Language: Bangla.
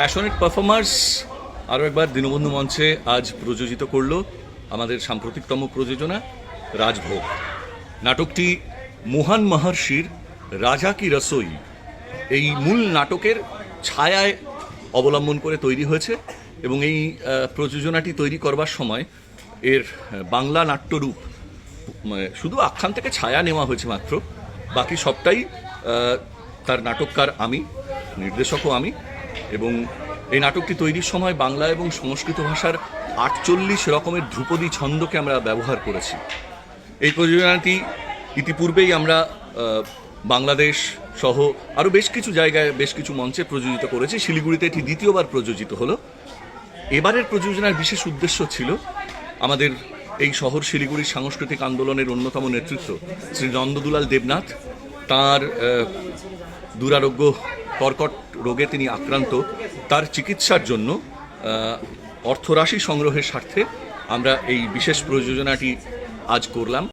প্যাশনেট পারফর্মার্স আরও একবার দীনবন্ধু মঞ্চে আজ প্রযোজিত করল আমাদের সাম্প্রতিকতম প্রযোজনা রাজভোগ। নাটকটি মোহান মহর্ষির রাজা কি রসোই। এই মূল নাটকের ছায়ায় অবলম্বন করে তৈরি হয়েছে এবং এই প্রযোজনাটি তৈরি করবার সময় এর বাংলা নাট্যরূপ শুধু আখ্যান থেকে ছায়া নেওয়া হয়েছে মাত্র, বাকি সবটাই তার নাটককার আমি, নির্দেশকও আমি এবং এই নাটকটি তৈরির সময় বাংলা এবং সংস্কৃত ভাষার আটচল্লিশ রকমের ধ্রুপদী ছন্দকে আমরা ব্যবহার করেছি। এই প্রযোজনাটি ইতিপূর্বেই আমরা বাংলাদেশ সহ আরও বেশ কিছু জায়গায় বেশ কিছু মঞ্চে প্রযোজিত করেছি। শিলিগুড়িতে এটি দ্বিতীয়বার প্রযোজিত হলো। এবারের প্রযোজনার বিশেষ উদ্দেশ্য ছিল আমাদের এই শহর শিলিগুড়ির সাংস্কৃতিক আন্দোলনের অন্যতম নেতৃত্ব শ্রী নন্দদুলাল দেবনাথ। তার দুরারোগ্য কর্কট রোগে তিনি আক্রান্ত, তার চিকিৎসার জন্য অর্থরাশি সংগ্রহের স্বার্থে আমরা এই বিশেষ প্রযোজনাটি আজ করলাম।